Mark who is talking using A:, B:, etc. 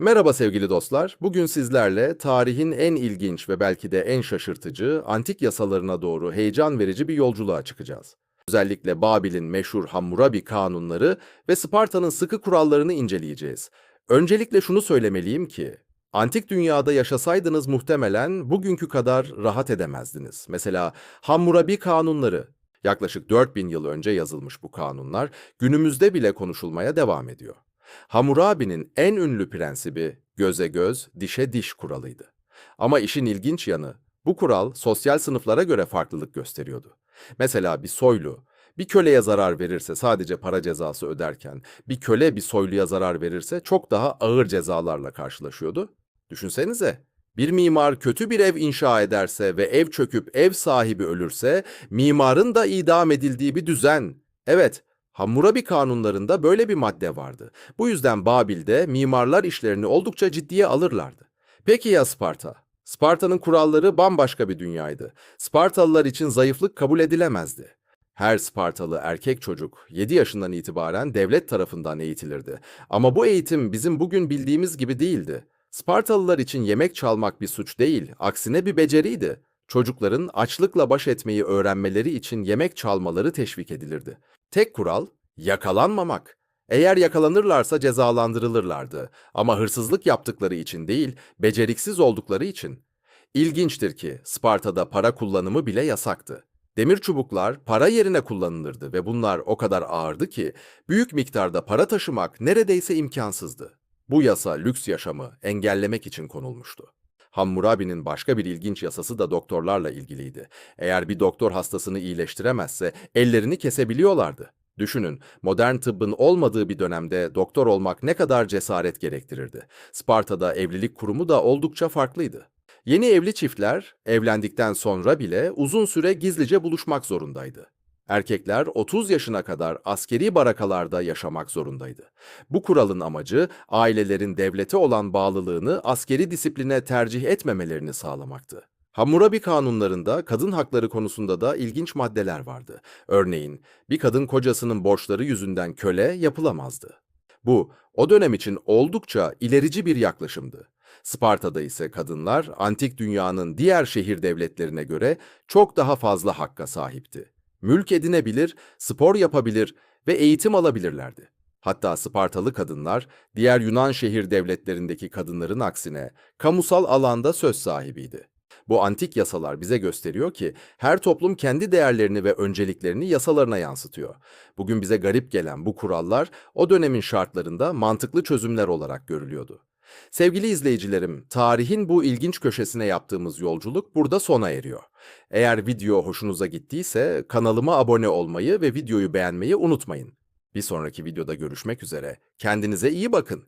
A: Merhaba sevgili dostlar. Bugün sizlerle tarihin en ilginç ve belki de en şaşırtıcı antik yasalarına doğru heyecan verici bir yolculuğa çıkacağız. Özellikle Babil'in meşhur Hammurabi kanunları ve Sparta'nın sıkı kurallarını inceleyeceğiz. Öncelikle şunu söylemeliyim ki, antik dünyada yaşasaydınız muhtemelen bugünkü kadar rahat edemezdiniz. Mesela Hammurabi kanunları. Yaklaşık 4000 yıl önce yazılmış bu kanunlar günümüzde bile konuşulmaya devam ediyor. Hammurabi'nin en ünlü prensibi göze göz, dişe diş kuralıydı. Ama işin ilginç yanı, bu kural sosyal sınıflara göre farklılık gösteriyordu. Mesela bir soylu, bir köleye zarar verirse sadece para cezası öderken, bir köle bir soyluya zarar verirse çok daha ağır cezalarla karşılaşıyordu. Düşünsenize, bir mimar kötü bir ev inşa ederse ve ev çöküp ev sahibi ölürse, mimarın da idam edildiği bir düzen. Evet, Hammurabi kanunlarında böyle bir madde vardı. Bu yüzden Babil'de mimarlar işlerini oldukça ciddiye alırlardı. Peki ya Sparta? Sparta'nın kuralları bambaşka bir dünyaydı. Spartalılar için zayıflık kabul edilemezdi. Her Spartalı erkek çocuk 7 yaşından itibaren devlet tarafından eğitilirdi. Ama bu eğitim bizim bugün bildiğimiz gibi değildi. Spartalılar için yemek çalmak bir suç değil, aksine bir beceriydi. Çocukların açlıkla baş etmeyi öğrenmeleri için yemek çalmaları teşvik edilirdi. Tek kural yakalanmamak. Eğer yakalanırlarsa cezalandırılırlardı ama hırsızlık yaptıkları için değil, beceriksiz oldukları için. İlginçtir ki Sparta'da para kullanımı bile yasaktı. Demir çubuklar para yerine kullanılırdı ve bunlar o kadar ağırdı ki büyük miktarda para taşımak neredeyse imkansızdı. Bu yasa lüks yaşamı engellemek için konulmuştu. Hammurabi'nin başka bir ilginç yasası da doktorlarla ilgiliydi. Eğer bir doktor hastasını iyileştiremezse ellerini kesebiliyorlardı. Düşünün, modern tıbbın olmadığı bir dönemde doktor olmak ne kadar cesaret gerektirirdi. Sparta'da evlilik kurumu da oldukça farklıydı. Yeni evli çiftler evlendikten sonra bile uzun süre gizlice buluşmak zorundaydı. Erkekler 30 yaşına kadar askeri barakalarda yaşamak zorundaydı. Bu kuralın amacı ailelerin devlete olan bağlılığını askeri disipline tercih etmemelerini sağlamaktı. Hammurabi kanunlarında kadın hakları konusunda da ilginç maddeler vardı. Örneğin bir kadın kocasının borçları yüzünden köle yapılamazdı. Bu o dönem için oldukça ilerici bir yaklaşımdı. Sparta'da ise kadınlar antik dünyanın diğer şehir devletlerine göre çok daha fazla hakka sahipti. Mülk edinebilir, spor yapabilir ve eğitim alabilirlerdi. Hatta Spartalı kadınlar diğer Yunan şehir devletlerindeki kadınların aksine kamusal alanda söz sahibiydi. Bu antik yasalar bize gösteriyor ki her toplum kendi değerlerini ve önceliklerini yasalarına yansıtıyor. Bugün bize garip gelen bu kurallar o dönemin şartlarında mantıklı çözümler olarak görülüyordu. Sevgili izleyicilerim, tarihin bu ilginç köşesine yaptığımız yolculuk burada sona eriyor. Eğer video hoşunuza gittiyse kanalıma abone olmayı ve videoyu beğenmeyi unutmayın. Bir sonraki videoda görüşmek üzere. Kendinize iyi bakın.